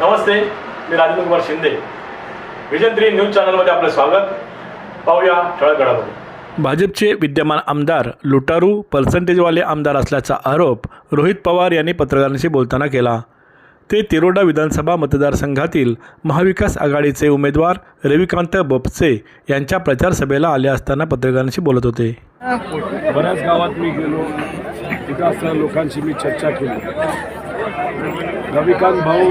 नमस्ते मी Rajendra Kumar Shinde vision three news चॅनलमध्ये आपलं स्वागत. पाहूया ठळक घडामोडी भाजपचे विद्यमान आमदार लुटारू पर्सेंटेजवाले आमदार असल्याचा आरोप रोहित पवार यांनी पत्रकारांशी बोलताना केला. ते तिरोडा विधानसभा मतदारसंघातील महाविकास आघाडीचे उमेदवार रविकांत बोपसे यांच्या प्रचारसभेला आले असताना पत्रकारांशी बोलत होते. बऱ्याच गावात मी गेलो. तिथं असं लोकांशी मी चर्चा केली. रविकांत भाऊ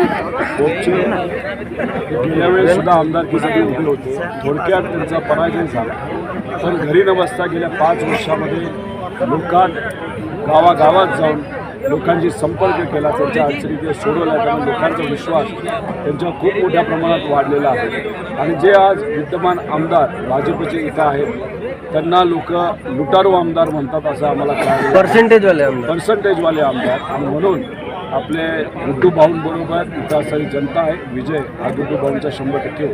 बोपचे गेल्या वेळेस सुद्धा आमदारकीसाठी उभे होते. थोडक्यात त्यांचा पराजय झाला. पण घरी न बसता गेल्या पाच वर्षामध्ये लोकांत गावागावात जाऊन लोकांशी संपर्क केला त्यांच्या अडचणी ते सोडवल्या त्यामुळे लोकांचा विश्वास त्यांच्यावर खूप मोठ्या प्रमाणात वाढलेला आहे. आणि जे आज विद्यमान आमदार भाजपचे इथं आहेत त्यांना लोक लुटारू आमदार म्हणतात असं आम्हाला कळालं पर्सेंटेजवाले आमदार. पर्सेंटेजवाले आमदार. आणि म्हणून आपले गुड्डू भाऊंबरोबर इथं असणारी जनता आहे. विजय हा गुड्डू भाऊंचा शंभर टक्के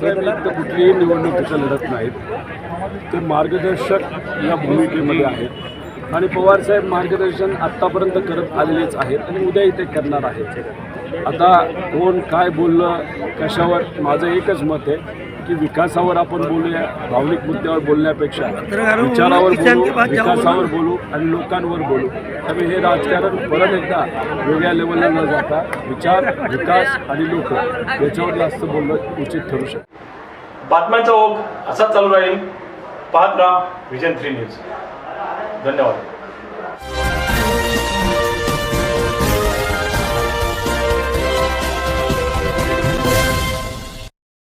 तर कुठलीही निवडणूक तिथं लढत नाहीत. ते मार्गदर्शक या भूमिकेमध्ये आहेत. आणि पवारसाहेब मार्गदर्शन आत्तापर्यंत करत आलेलेच आहेत आणि उद्याही ते करणार आहेत. आता कोण काय बोललं कशावर माझं एकच मत आहे. की विकासावर आपण बोलूया भावनिक मुद्द्यावर बोलण्यापेक्षा विचारावर बोलू विकासावर बोलू आणि लोकांवर बोलू. त्यामुळे हे राजकारण परत एकदा वेगळ्या लेवलला न जाता विचार विकास आणि लोक याच्यावर जास्त बोलणं उचित ठरू शकतं. बातम्यांचा ओघ असाच चालू राहील. पाहत राहा विजन थ्री न्यूज. धन्यवाद.